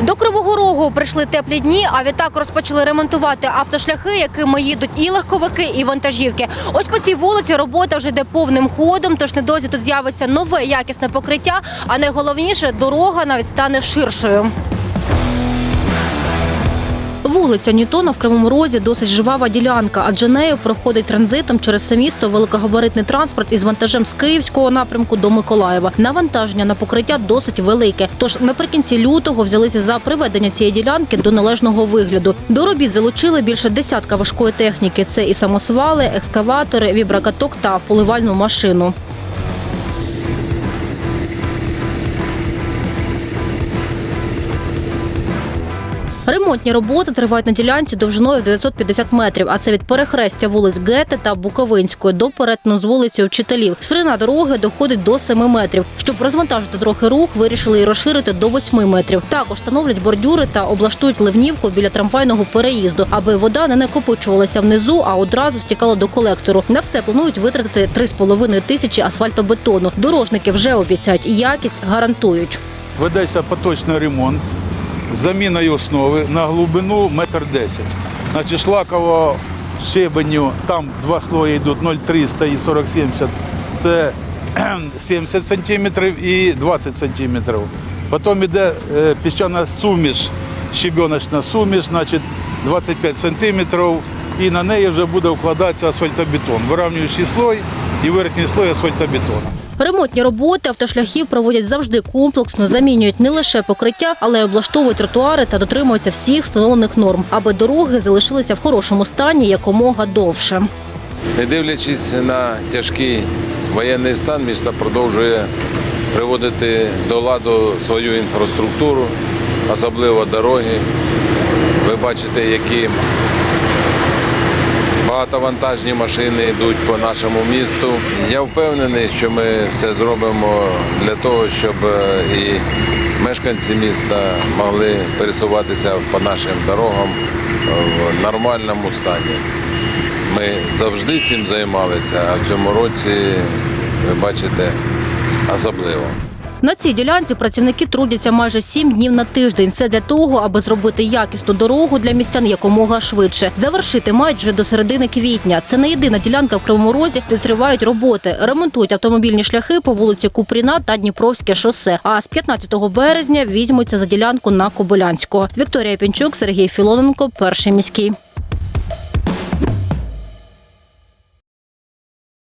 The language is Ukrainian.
До Кривого Рогу прийшли теплі дні, а відтак розпочали ремонтувати автошляхи, якими їдуть і легковики, і вантажівки. Ось по цій вулиці робота вже йде повним ходом, тож недовзі тут з'явиться нове якісне покриття, а найголовніше дорога навіть стане ширшою. Вулиця Ньютона в Кривому Розі досить жвава ділянка, адже нею проходить транзитом через все місто великогабаритний транспорт із вантажем з Київського напрямку до Миколаєва. Навантаження на покриття досить велике. Тож наприкінці лютого взялися за приведення цієї ділянки до належного вигляду. До робіт залучили більше десятка важкої техніки. Це і самосвали, екскаватори, вібракаток та поливальну машину. Ремонтні роботи тривають на ділянці довжиною 950 метрів, а це від перехрестя вулиць Гети та Буковинської до перетину з вулицею вчителів. Ширина дороги доходить до 7 метрів. Щоб розвантажити трохи рух, вирішили і розширити до 8 метрів. Також встановлять бордюри та облаштують ливнівку біля трамвайного переїзду, аби вода не накопичувалася внизу, а одразу стікала до колектору. На все планують витратити 3,5 тисячі асфальтобетону. Дорожники вже обіцяють якість гарантують. Ведеться поточний ремонт заміною основи на глибину метр десять. Значить, шлаково щебеню, там два слої йдуть 0,300 і 40-70. Це 70 сантиметрів і 20 сантиметрів. Потім йде е, піщана суміш, щебеночна суміш, значить 25 сантиметрів. І на неї вже буде вкладатися асфальтобетон, вирівнюючий слой і верхній слой асфальтобетону. Ремонтні роботи автошляхів проводять завжди комплексно, замінюють не лише покриття, але й облаштовують тротуари та дотримуються всіх встановлених норм, аби дороги залишилися в хорошому стані якомога довше. Не дивлячись на тяжкий воєнний стан, місто продовжує приводити до ладу свою інфраструктуру, особливо дороги. Ви бачите, які багатовантажні машини йдуть по нашому місту. Я впевнений, що ми все зробимо для того, щоб е, і мешканці міста могли пересуватися по нашим дорогам е, в нормальному стані. Ми завжди цим займалися, а в цьому році, ви бачите, особливо. На цій ділянці працівники трудяться майже сім днів на тиждень. Все для того, аби зробити якісну дорогу для містян якомога швидше. Завершити мають вже до середини квітня. Це не єдина ділянка в Кривому Розі, де тривають роботи. Ремонтують автомобільні шляхи по вулиці Купріна та Дніпровське шосе. А з 15 березня візьмуться за ділянку на Кобилянського. Вікторія Пінчук, Сергій Філоненко, перший міський.